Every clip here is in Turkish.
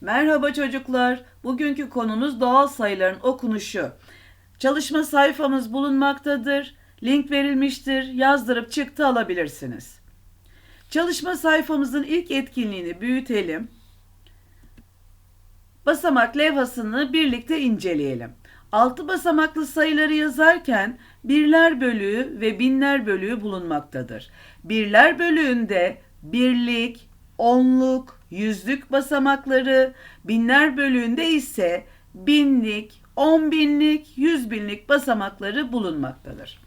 Merhaba çocuklar. Bugünkü konumuz doğal sayıların okunuşu. Çalışma sayfamız bulunmaktadır. Link verilmiştir. Yazdırıp çıktı alabilirsiniz. Çalışma sayfamızın ilk etkinliğini büyütelim. Basamak levhasını birlikte inceleyelim. Altı basamaklı sayıları yazarken birler bölüğü ve binler bölüğü bulunmaktadır. Birler bölüğünde birlik, onluk, yüzlük basamakları, binler bölüğünde ise binlik, on binlik, yüz binlik basamakları bulunmaktadır.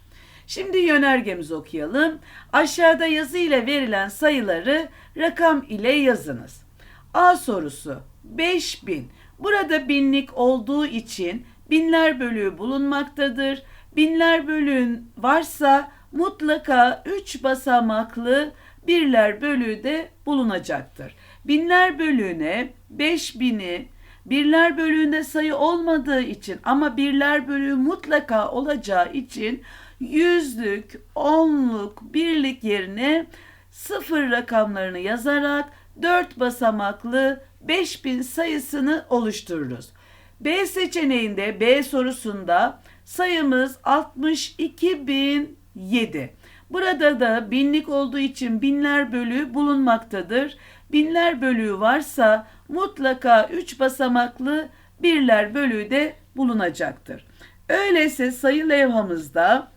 Şimdi yönergemizi okuyalım. Aşağıda yazı ile verilen sayıları rakam ile yazınız. A sorusu 5000. Burada binlik olduğu için binler bölüğü bulunmaktadır. Binler bölüğün varsa mutlaka 3 basamaklı birler bölüğü de bulunacaktır. Binler bölüğüne 5000'i birler bölüğünde sayı olmadığı için ama birler bölüğü mutlaka olacağı için yüzlük, onluk, birlik yerine sıfır rakamlarını yazarak 4 basamaklı 5000 sayısını oluştururuz. B seçeneğinde B sorusunda sayımız 62007. Burada da binlik olduğu için binler bölüğü bulunmaktadır. Binler bölüğü varsa mutlaka 3 basamaklı birler bölüğü de bulunacaktır. Öyleyse sayı levhamızda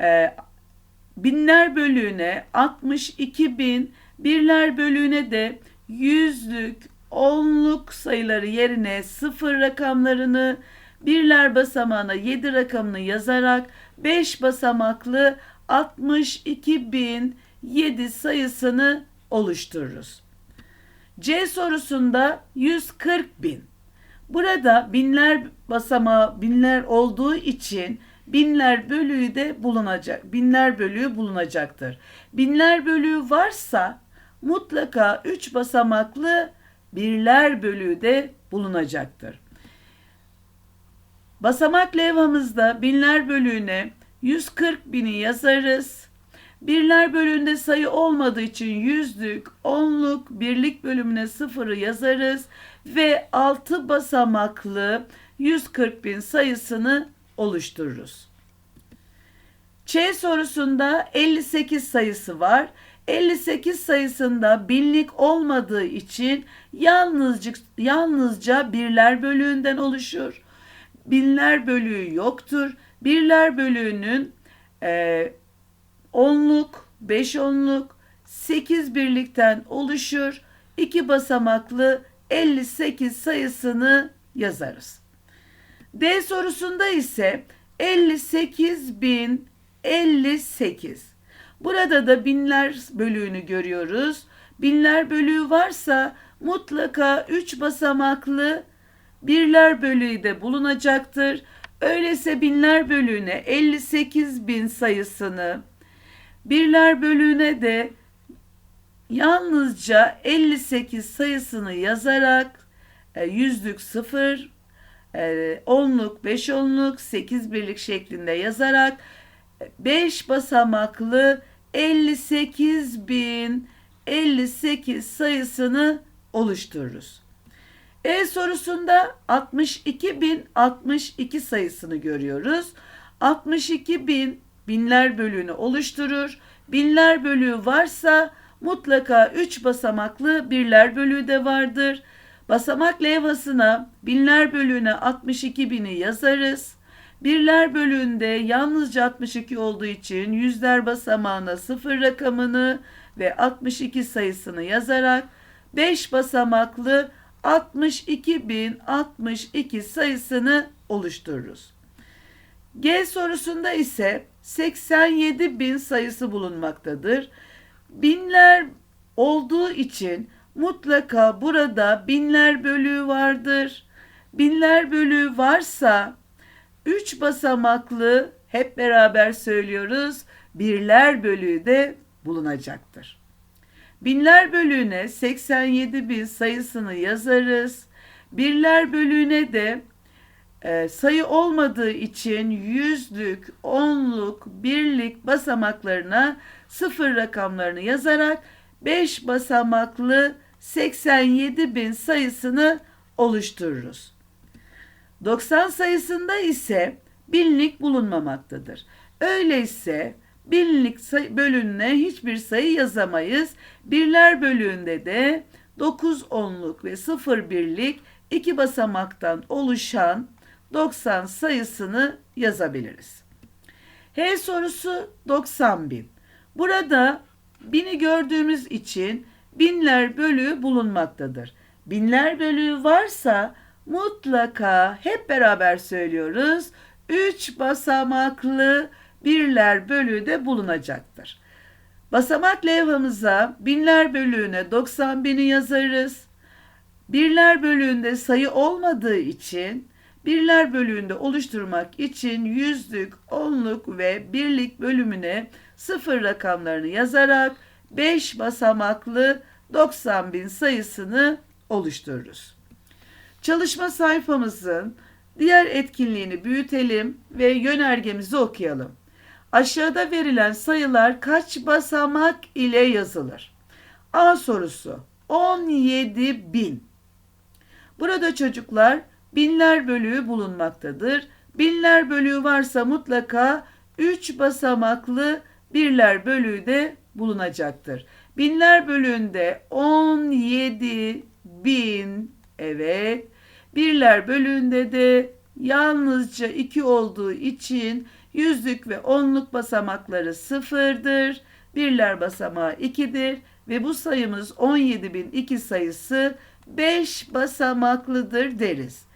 e, binler bölüğüne 62 bin, birler bölüğüne de yüzlük, onluk sayıları yerine sıfır rakamlarını, birler basamağına 7 rakamını yazarak 5 basamaklı 62.007 sayısını oluştururuz. C sorusunda 140 bin. Burada binler basamağı binler olduğu için binler bölüğü de bulunacak. Binler bölüğü bulunacaktır. Binler bölüğü varsa mutlaka 3 basamaklı birler bölüğü de bulunacaktır. Basamak levhamızda binler bölüğüne 140 bini yazarız. Birler bölüğünde sayı olmadığı için yüzlük, onluk, birlik bölümüne sıfırı yazarız ve 6 basamaklı 140 bin sayısını oluştururuz. Ç sorusunda 58 sayısı var. 58 sayısında binlik olmadığı için yalnızca, yalnızca birler bölüğünden oluşur. Binler bölüğü yoktur. Birler bölüğünün e, onluk, beş onluk, sekiz birlikten oluşur. İki basamaklı 58 sayısını yazarız. D sorusunda ise 58.058. Burada da binler bölüğünü görüyoruz. Binler bölüğü varsa mutlaka 3 basamaklı birler bölüğü de bulunacaktır. Öyleyse binler bölüğüne 58 bin sayısını, birler bölüğüne de yalnızca 58 sayısını yazarak e, yüzlük sıfır, e, onluk, beş onluk, sekiz birlik şeklinde yazarak 5 basamaklı 58 bin 58 sayısını oluştururuz. E sorusunda 62.062 sayısını görüyoruz. 62.000 binler bölüğünü oluşturur. Binler bölüğü varsa mutlaka 3 basamaklı birler bölüğü de vardır. Basamak levhasına binler bölüğüne 62.000'i yazarız. Birler bölüğünde yalnızca 62 olduğu için yüzler basamağına 0 rakamını ve 62 sayısını yazarak 5 basamaklı 62.062 sayısını oluştururuz. G sorusunda ise 87.000 sayısı bulunmaktadır. Binler olduğu için mutlaka burada binler bölüğü vardır. Binler bölüğü varsa 3 basamaklı hep beraber söylüyoruz birler bölüğü de bulunacaktır. Binler bölüğüne 87 bin sayısını yazarız. Birler bölüğüne de e, sayı olmadığı için yüzlük, onluk, birlik basamaklarına sıfır rakamlarını yazarak 5 basamaklı 87 bin sayısını oluştururuz. 90 sayısında ise binlik bulunmamaktadır. Öyleyse binlik bölününe hiçbir sayı yazamayız. Birler bölüğünde de 9 onluk ve 0 birlik iki basamaktan oluşan 90 sayısını yazabiliriz. H sorusu 90 bin. Burada bini gördüğümüz için binler bölüğü bulunmaktadır. Binler bölüğü varsa mutlaka hep beraber söylüyoruz. 3 basamaklı birler bölüğü de bulunacaktır. Basamak levhamıza binler bölüğüne 90 bini yazarız. Birler bölüğünde sayı olmadığı için birler bölüğünde oluşturmak için yüzlük, onluk ve birlik bölümüne sıfır rakamlarını yazarak 5 basamaklı 90 bin sayısını oluştururuz. Çalışma sayfamızın diğer etkinliğini büyütelim ve yönergemizi okuyalım. Aşağıda verilen sayılar kaç basamak ile yazılır? A sorusu 17 bin. Burada çocuklar binler bölüğü bulunmaktadır. Binler bölüğü varsa mutlaka 3 basamaklı birler bölüğü de bulunacaktır. Binler bölüğünde 17 bin evet. Birler bölüğünde de yalnızca 2 olduğu için yüzlük ve onluk basamakları sıfırdır. Birler basamağı 2'dir ve bu sayımız 17.002 sayısı 5 basamaklıdır deriz.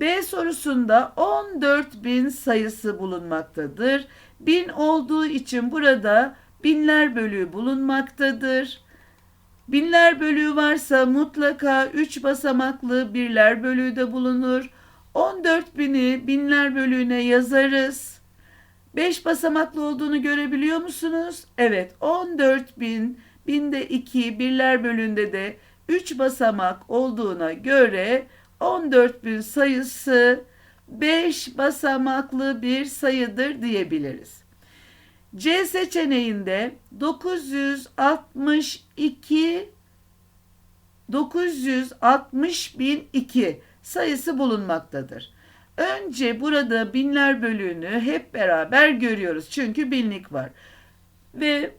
B sorusunda 14.000 sayısı bulunmaktadır. 1000 olduğu için burada binler bölüğü bulunmaktadır. Binler bölüğü varsa mutlaka 3 basamaklı birler bölüğü de bulunur. 14.000'i binler bölüğüne yazarız. 5 basamaklı olduğunu görebiliyor musunuz? Evet 14.000 binde 2 birler bölüğünde de 3 basamak olduğuna göre 14.000 sayısı 5 basamaklı bir sayıdır diyebiliriz. C seçeneğinde 962 960.002 sayısı bulunmaktadır. Önce burada binler bölüğünü hep beraber görüyoruz. Çünkü binlik var. Ve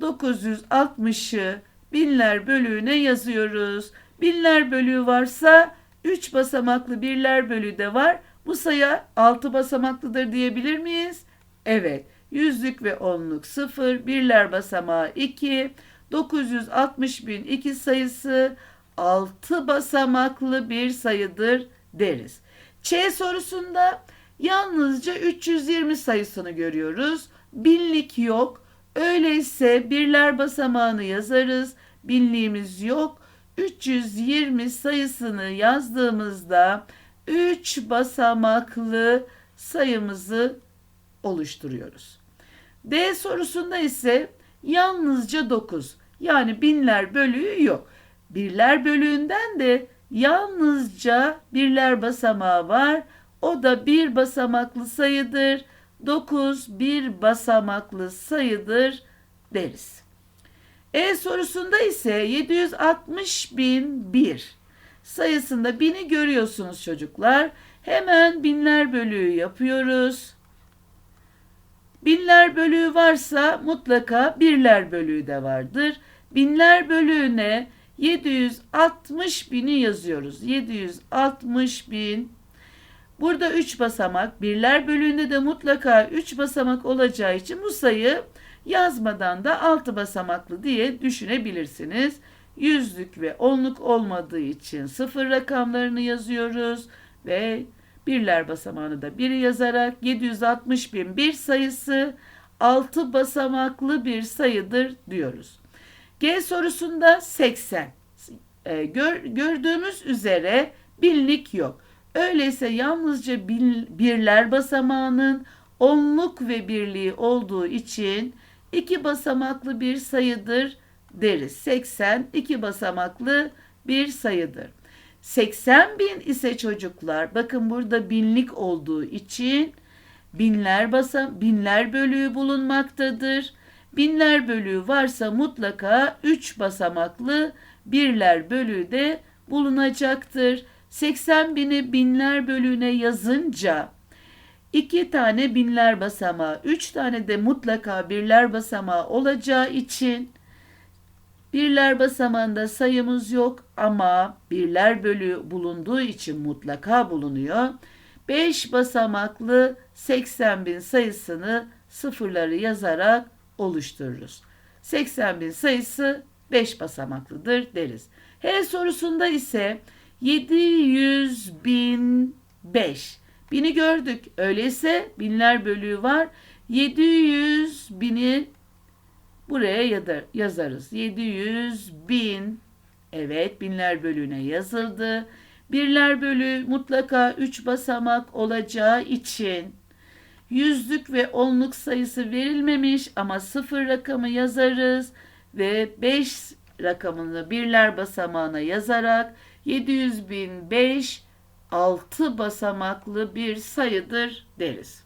960'ı binler bölüğüne yazıyoruz. Binler bölüğü varsa 3 basamaklı birler bölüğü de var. Bu sayı 6 basamaklıdır diyebilir miyiz? Evet. Yüzlük ve onluk 0, birler basamağı 2, 960 bin 2 sayısı 6 basamaklı bir sayıdır deriz. Ç sorusunda yalnızca 320 sayısını görüyoruz. Binlik yok. Öyleyse birler basamağını yazarız. Binliğimiz yok. 320 sayısını yazdığımızda 3 basamaklı sayımızı oluşturuyoruz. D sorusunda ise yalnızca 9 yani binler bölüğü yok. Birler bölüğünden de yalnızca birler basamağı var. O da bir basamaklı sayıdır. 9 bir basamaklı sayıdır deriz. E sorusunda ise 760 bin bir sayısında bini görüyorsunuz çocuklar. Hemen binler bölüğü yapıyoruz. Binler bölüğü varsa mutlaka birler bölüğü de vardır. Binler bölüğüne 760 bini yazıyoruz. 760 bin. Burada 3 basamak, birler bölüğünde de mutlaka 3 basamak olacağı için bu sayı yazmadan da 6 basamaklı diye düşünebilirsiniz. Yüzlük ve onluk olmadığı için sıfır rakamlarını yazıyoruz ve birler basamağını da biri yazarak 760 bin bir sayısı 6 basamaklı bir sayıdır diyoruz. G sorusunda 80. E, gör, gördüğümüz üzere binlik yok. Öyleyse yalnızca birler basamağının onluk ve birliği olduğu için iki basamaklı bir sayıdır deriz. 80 iki basamaklı bir sayıdır. 80 bin ise çocuklar bakın burada binlik olduğu için binler basam binler bölüğü bulunmaktadır. Binler bölüğü varsa mutlaka 3 basamaklı birler bölüğü de bulunacaktır. 80 bini binler bölüğüne yazınca iki tane binler basamağı, üç tane de mutlaka birler basamağı olacağı için birler basamağında sayımız yok ama birler bölüğü bulunduğu için mutlaka bulunuyor. 5 basamaklı 80 bin sayısını sıfırları yazarak oluştururuz. 80 bin sayısı 5 basamaklıdır deriz. H sorusunda ise 700 bin 5. Bini gördük. Öyleyse binler bölüğü var. 700 bini buraya yazar, yazarız. 700 bin. Evet binler bölüğüne yazıldı. Birler bölüğü mutlaka 3 basamak olacağı için yüzlük ve onluk sayısı verilmemiş ama sıfır rakamı yazarız ve 5 rakamını birler basamağına yazarak 700 bin 5 6 basamaklı bir sayıdır deriz.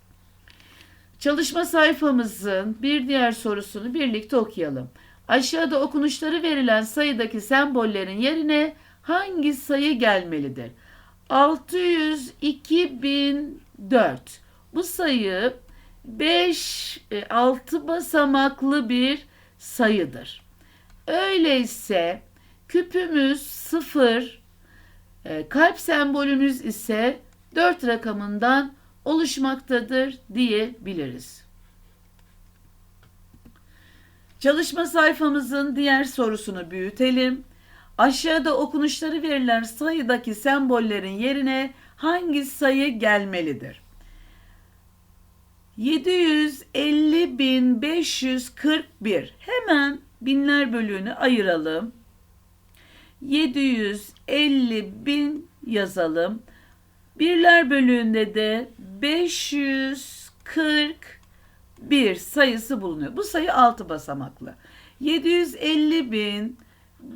Çalışma sayfamızın bir diğer sorusunu birlikte okuyalım. Aşağıda okunuşları verilen sayıdaki sembollerin yerine hangi sayı gelmelidir? 602.004. Bu sayı 5 6 basamaklı bir sayıdır. Öyleyse küpümüz 0, e, kalp sembolümüz ise 4 rakamından oluşmaktadır diyebiliriz. Çalışma sayfamızın diğer sorusunu büyütelim. Aşağıda okunuşları verilen sayıdaki sembollerin yerine hangi sayı gelmelidir? 750.541. Hemen binler bölüğünü ayıralım. 750 bin yazalım. Birler bölüğünde de 541 sayısı bulunuyor. Bu sayı 6 basamaklı. 750 bin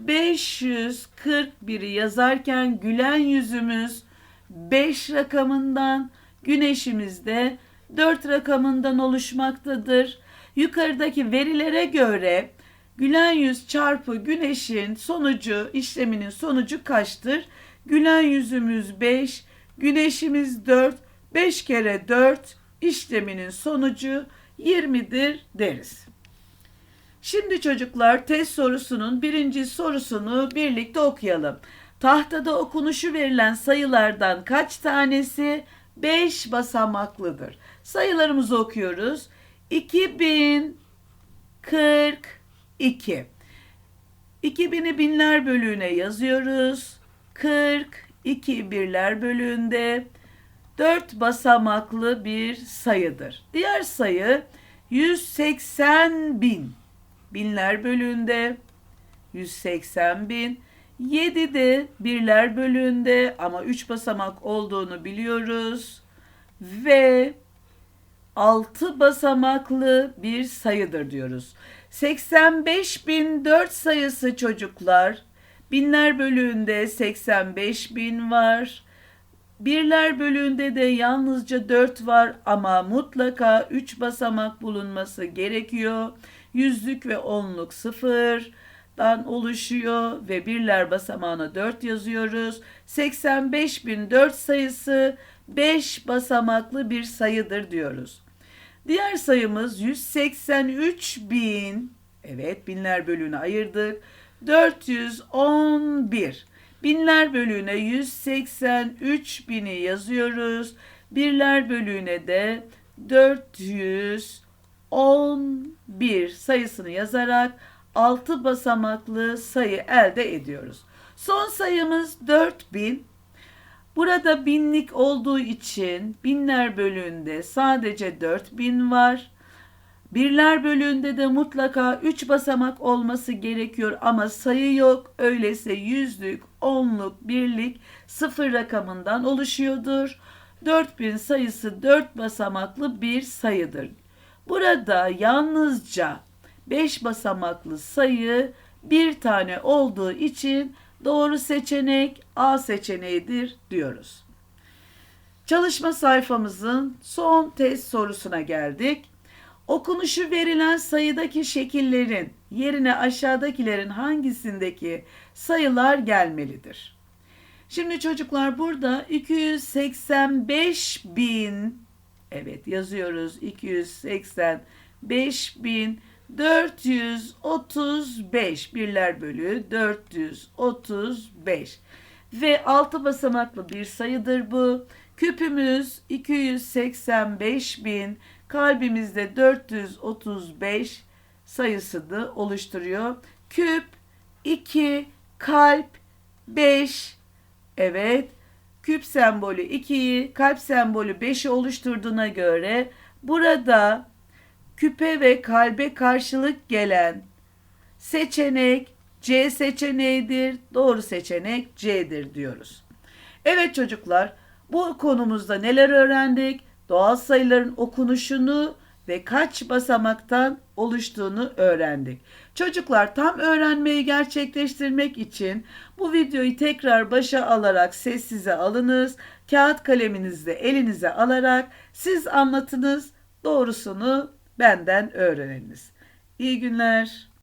541'i yazarken gülen yüzümüz 5 rakamından, güneşimiz de 4 rakamından oluşmaktadır. Yukarıdaki verilere göre gülen yüz çarpı güneşin sonucu, işleminin sonucu kaçtır? Gülen yüzümüz 5, güneşimiz 4, 5 kere 4 işleminin sonucu 20'dir deriz. Şimdi çocuklar test sorusunun birinci sorusunu birlikte okuyalım. Tahtada okunuşu verilen sayılardan kaç tanesi 5 basamaklıdır? Sayılarımızı okuyoruz. 2042. 2000'i binler bölüğüne yazıyoruz. 42 birler bölüğünde 4 basamaklı bir sayıdır. Diğer sayı 180 bin. Binler bölüğünde 180 bin. 7 de birler bölüğünde ama 3 basamak olduğunu biliyoruz. Ve 6 basamaklı bir sayıdır diyoruz. 85.004 sayısı çocuklar. Binler bölüğünde 85 bin var. Birler bölüğünde de yalnızca 4 var ama mutlaka 3 basamak bulunması gerekiyor. Yüzlük ve onluk sıfırdan oluşuyor ve birler basamağına 4 yazıyoruz. 85.004 sayısı 5 basamaklı bir sayıdır diyoruz. Diğer sayımız 183.000. Evet binler bölüğüne ayırdık. 411. Binler bölüğüne 183 bini yazıyoruz. Birler bölüğüne de 411 sayısını yazarak 6 basamaklı sayı elde ediyoruz. Son sayımız 4000. Burada binlik olduğu için binler bölüğünde sadece 4000 var. Birler bölüğünde de mutlaka 3 basamak olması gerekiyor ama sayı yok. Öyleyse yüzlük, onluk, birlik sıfır rakamından oluşuyordur. 4000 sayısı 4 basamaklı bir sayıdır. Burada yalnızca 5 basamaklı sayı bir tane olduğu için doğru seçenek A seçeneğidir diyoruz. Çalışma sayfamızın son test sorusuna geldik. Okunuşu verilen sayıdaki şekillerin yerine aşağıdakilerin hangisindeki sayılar gelmelidir? Şimdi çocuklar burada 285 bin evet yazıyoruz 285 bin 435 birler bölü 435 ve altı basamaklı bir sayıdır bu. Küpümüz 285 bin kalbimizde 435 sayısını oluşturuyor. Küp 2 kalp 5 evet küp sembolü 2'yi kalp sembolü 5'i oluşturduğuna göre burada küpe ve kalbe karşılık gelen seçenek C seçeneğidir. Doğru seçenek C'dir diyoruz. Evet çocuklar, bu konumuzda neler öğrendik? Doğal sayıların okunuşunu ve kaç basamaktan oluştuğunu öğrendik. Çocuklar tam öğrenmeyi gerçekleştirmek için bu videoyu tekrar başa alarak sessize alınız. Kağıt kaleminizi de elinize alarak siz anlatınız. Doğrusunu benden öğreniniz. İyi günler.